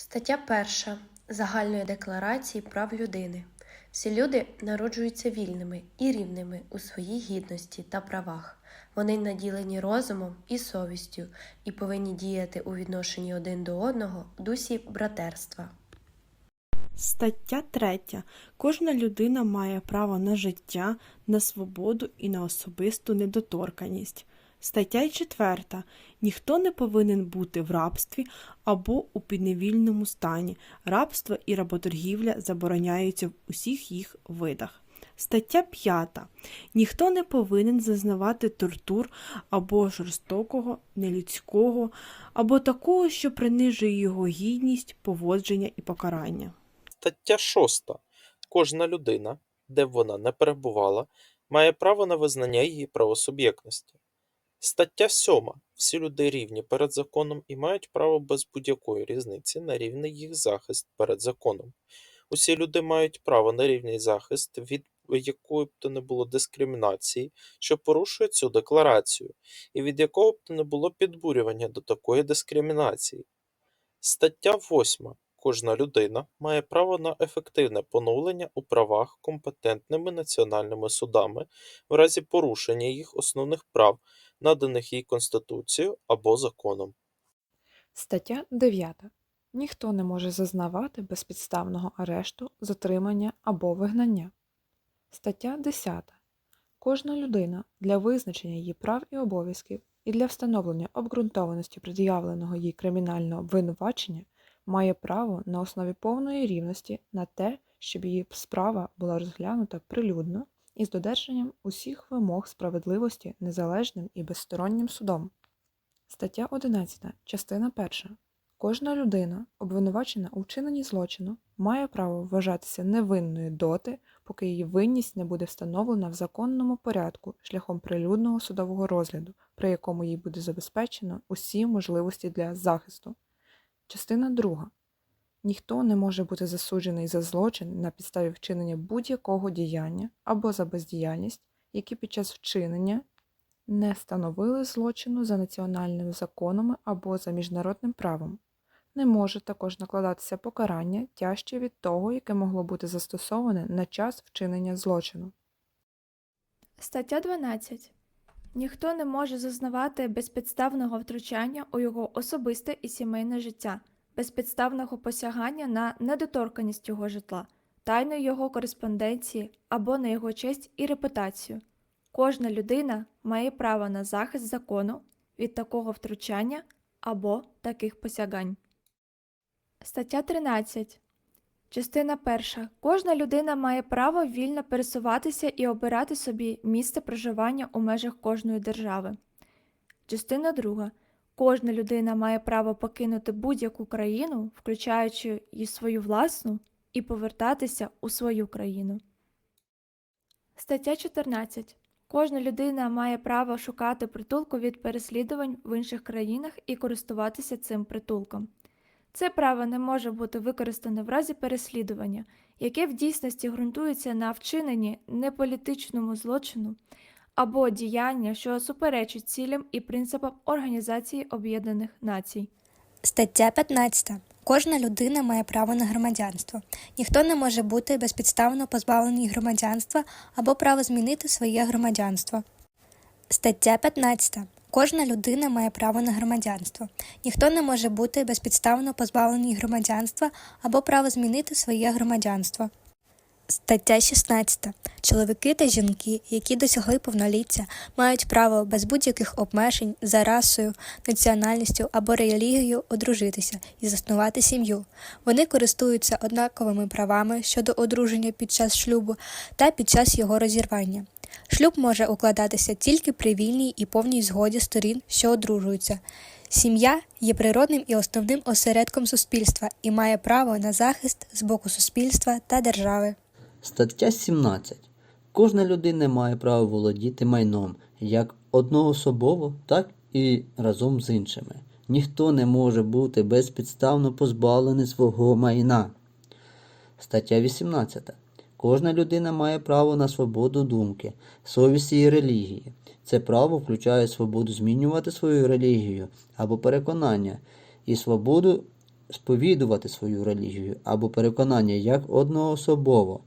Стаття 1 Загальної декларації прав людини. Всі люди народжуються вільними і рівними у своїй гідності та правах. Вони наділені розумом і совістю і повинні діяти у відношенні один до одного в дусі братерства. Стаття 3. Кожна людина має право на життя, на свободу і на особисту недоторканність. Стаття 4. Ніхто не повинен бути в рабстві або у підневільному стані. Рабство і работоргівля забороняються в усіх їх видах. Стаття 5. Ніхто не повинен зазнавати тортур або жорстокого, нелюдського, або такого, що принижує його гідність, поводження і покарання. Стаття 6. Кожна людина, де б вона не перебувала, має право на визнання її правосуб'єктності. Стаття 7. Всі люди рівні перед законом і мають право без будь-якої різниці на рівний їх захист перед законом. Усі люди мають право на рівний захист від якої б то не було дискримінації, що порушує цю декларацію, і від якого б то не було підбурювання до такої дискримінації. Стаття 8. Кожна людина має право на ефективне поновлення у правах компетентними національними судами в разі порушення їх основних прав, наданих їй Конституцією або законом. Стаття 9. Ніхто не може зазнавати безпідставного арешту, затримання або вигнання. Стаття 10. Кожна людина для визначення її прав і обов'язків і для встановлення обґрунтованості пред'явленого їй кримінального обвинувачення має право на основі повної рівності на те, щоб її справа була розглянута прилюдно і з додержанням усіх вимог справедливості незалежним і безстороннім судом. Стаття 11. Частина 1. Кожна людина, обвинувачена у вчиненні злочину, має право вважатися невинною доти, поки її винність не буде встановлена в законному порядку шляхом прилюдного судового розгляду, при якому їй буде забезпечено усі можливості для захисту. Частина 2. Ніхто не може бути засуджений за злочин на підставі вчинення будь-якого діяння або за бездіяльність, які під час вчинення не становили злочину за національними законами або за міжнародним правом. Не може також накладатися покарання тяжче від того, яке могло бути застосоване на час вчинення злочину. Стаття 12. Ніхто не може зазнавати безпідставного втручання у його особисте і сімейне життя, безпідставного посягання на недоторканність його житла, тайної його кореспонденції або на його честь і репутацію. Кожна людина має право на захист закону від такого втручання або таких посягань. Стаття 13. Частина 1. Кожна людина має право вільно пересуватися і обирати собі місце проживання у межах кожної держави. Частина 2. Кожна людина має право покинути будь-яку країну, включаючи і свою власну, і повертатися у свою країну. Стаття 14. Кожна людина має право шукати притулку від переслідувань в інших країнах і користуватися цим притулком. Це право не може бути використане в разі переслідування, яке в дійсності ґрунтується на вчиненні неполітичному злочину або діяння, що суперечить цілям і принципам Організації Об'єднаних Націй. Стаття 15. Кожна людина має право на громадянство. Ніхто не може бути безпідставно позбавлений громадянства або право змінити своє громадянство. Стаття 15. Кожна людина має право на громадянство. Ніхто не може бути безпідставно позбавлений громадянства або право змінити своє громадянство. Стаття 16. Чоловіки та жінки, які досягли повноліття, мають право без будь-яких обмежень за расою, національністю або релігією одружитися і заснувати сім'ю. Вони користуються однаковими правами щодо одруження під час шлюбу та під час його розірвання. Шлюб може укладатися тільки при вільній і повній згоді сторін, що одружуються. Сім'я є природним і основним осередком суспільства і має право на захист з боку суспільства та держави. Стаття 17. Кожна людина має право володіти майном як одноособово, так і разом з іншими. Ніхто не може бути безпідставно позбавлений свого майна. Стаття 18. Кожна людина має право на свободу думки, совісті і релігії. Це право включає свободу змінювати свою релігію або переконання і свободу сповідувати свою релігію або переконання як одноособово,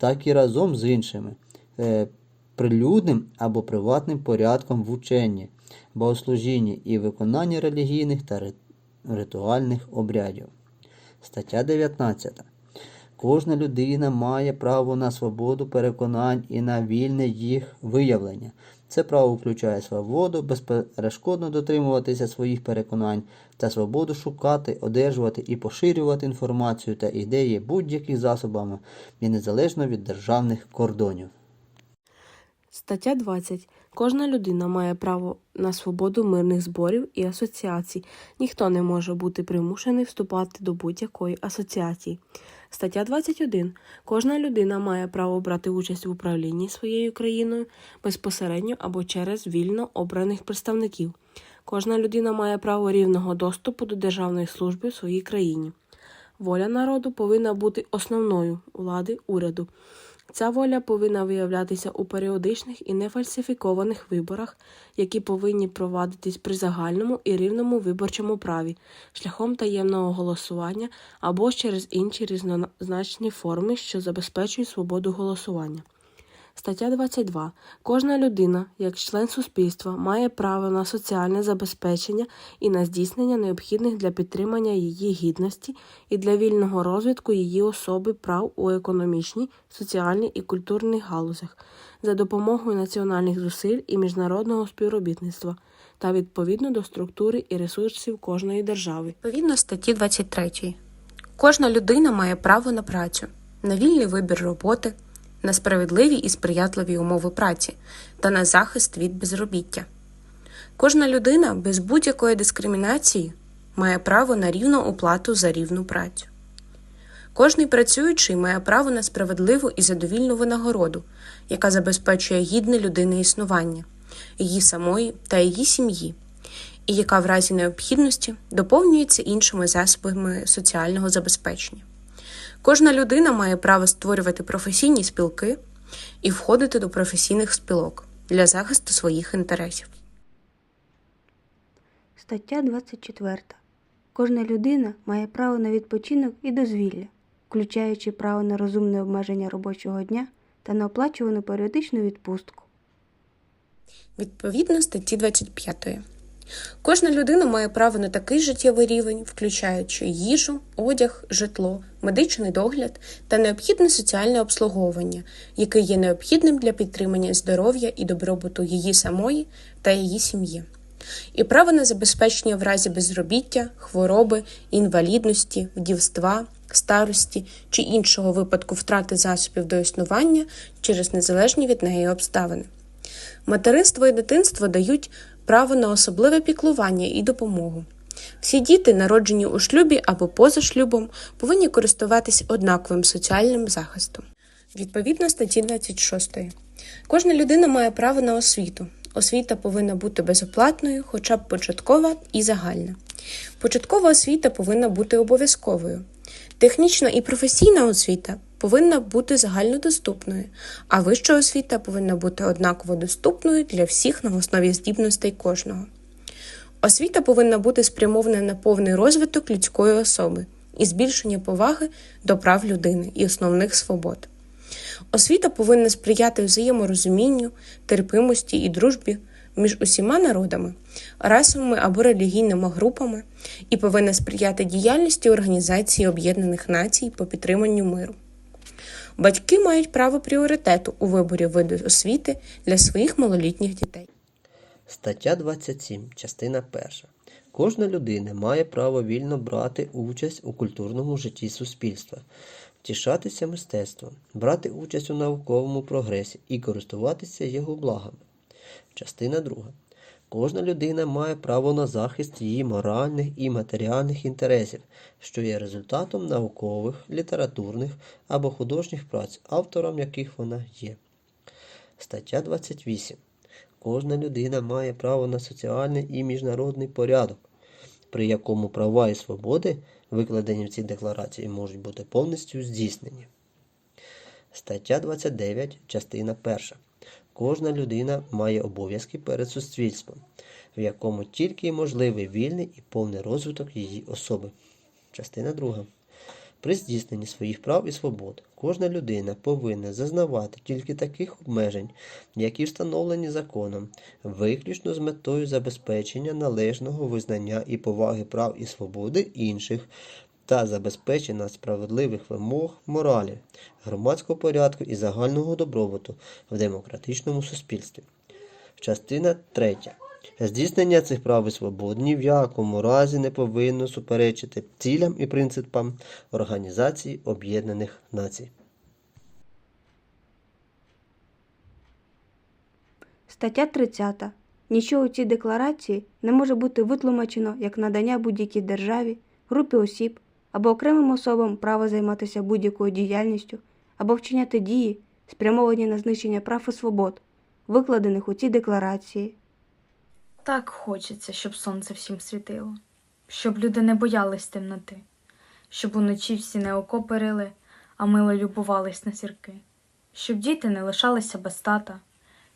так і разом з іншими, е, прилюдним або приватним порядком в ученні, богослужінні і виконанні релігійних та ритуальних обрядів. Стаття 19. Кожна людина має право на свободу переконань і на вільне їх виявлення. Це право включає свободу безперешкодно дотримуватися своїх переконань та свободу шукати, одержувати і поширювати інформацію та ідеї будь-якими засобами і незалежно від державних кордонів. Стаття 20. Кожна людина має право на свободу мирних зборів і асоціацій. Ніхто не може бути примушений вступати до будь-якої асоціації. Стаття 21. Кожна людина має право брати участь в управлінні своєю країною безпосередньо або через вільно обраних представників. Кожна людина має право рівного доступу до державної служби в своїй країні. Воля народу повинна бути основною влади уряду. Ця воля повинна виявлятися у періодичних і нефальсифікованих виборах, які повинні провадитись при загальному і рівному виборчому праві, шляхом таємного голосування або через інші різнозначні форми, що забезпечують свободу голосування. Стаття 22. Кожна людина, як член суспільства, має право на соціальне забезпечення і на здійснення необхідних для підтримання її гідності і для вільного розвитку її особи прав у економічній, соціальній і культурних галузях за допомогою національних зусиль і міжнародного співробітництва та відповідно до структури і ресурсів кожної держави. Відповідно статті 23. Кожна людина має право на працю, на вільний вибір роботи, на справедливі і сприятливі умови праці та на захист від безробіття. Кожна людина без будь-якої дискримінації має право на рівну оплату за рівну працю. Кожний працюючий має право на справедливу і задовільну винагороду, яка забезпечує гідне людини існування, її самої та її сім'ї, і яка в разі необхідності доповнюється іншими засобами соціального забезпечення. Кожна людина має право створювати професійні спілки і входити до професійних спілок для захисту своїх інтересів. Стаття 24. Кожна людина має право на відпочинок і дозвілля, включаючи право на розумне обмеження робочого дня та на оплачувану періодичну відпустку. Відповідно статті 25. Кожна людина має право на такий життєвий рівень, включаючи їжу, одяг, житло, медичний догляд та необхідне соціальне обслуговування, яке є необхідним для підтримання здоров'я і добробуту її самої та її сім'ї, і право на забезпечення в разі безробіття, хвороби, інвалідності, вдівства, старості чи іншого випадку втрати засобів до існування через незалежні від неї обставини. Материнство і дитинство дають право на особливе піклування і допомогу. Всі діти, народжені у шлюбі або поза шлюбом, повинні користуватись однаковим соціальним захистом. Відповідно статті 26. Кожна людина має право на освіту. Освіта повинна бути безоплатною, хоча б початкова і загальна. Початкова освіта повинна бути обов'язковою. Технічна і професійна освіта повинна бути загальнодоступною, а вища освіта повинна бути однаково доступною для всіх на основі здібностей кожного. Освіта повинна бути спрямована на повний розвиток людської особи і збільшення поваги до прав людини і основних свобод. Освіта повинна сприяти взаєморозумінню, терпимості і дружбі між усіма народами, расовими або релігійними групами і повинна сприяти діяльності Організації Об'єднаних Націй по підтриманню миру. Батьки мають право пріоритету у виборі виду освіти для своїх малолітніх дітей. Стаття 27, частина 1. Кожна людина має право вільно брати участь у культурному житті суспільства, втішатися мистецтвом, брати участь у науковому прогресі і користуватися його благами. Частина 2. Кожна людина має право на захист її моральних і матеріальних інтересів, що є результатом наукових, літературних або художніх праць, автором яких вона є. Стаття 28. Кожна людина має право на соціальний і міжнародний порядок, при якому права і свободи, викладені в цій декларації, можуть бути повністю здійснені. Стаття 29, частина 1. Кожна людина має обов'язки перед суспільством, в якому тільки можливий вільний і повний розвиток її особи. Частина 2. При здійсненні своїх прав і свобод кожна людина повинна зазнавати тільки таких обмежень, які встановлені законом, виключно з метою забезпечення належного визнання і поваги прав і свободи інших та забезпечення справедливих вимог моралі, громадського порядку і загального добробуту в демократичному суспільстві. Частина 3. Здійснення цих прав і свобод ні в якому разі не повинно суперечити цілям і принципам Організації Об'єднаних Націй. Стаття 30. Нічого у цій декларації не може бути витлумачено як надання будь-якій державі, групі осіб або окремим особам права займатися будь-якою діяльністю або вчиняти дії, спрямовані на знищення прав і свобод, викладених у цій декларації. Так хочеться, щоб сонце всім світило, щоб люди не боялись темноти, щоб уночі всі не окоперили, а мило любувались на сірки, щоб діти не лишалися без тата,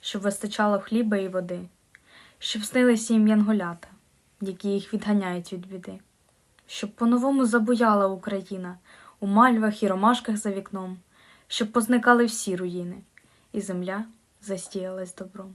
щоб вистачало хліба і води, щоб снилися їм янголята, які їх відганяють від біди, щоб по-новому забуяла Україна у мальвах і ромашках за вікном, щоб позникали всі руїни, і земля застіялась добром.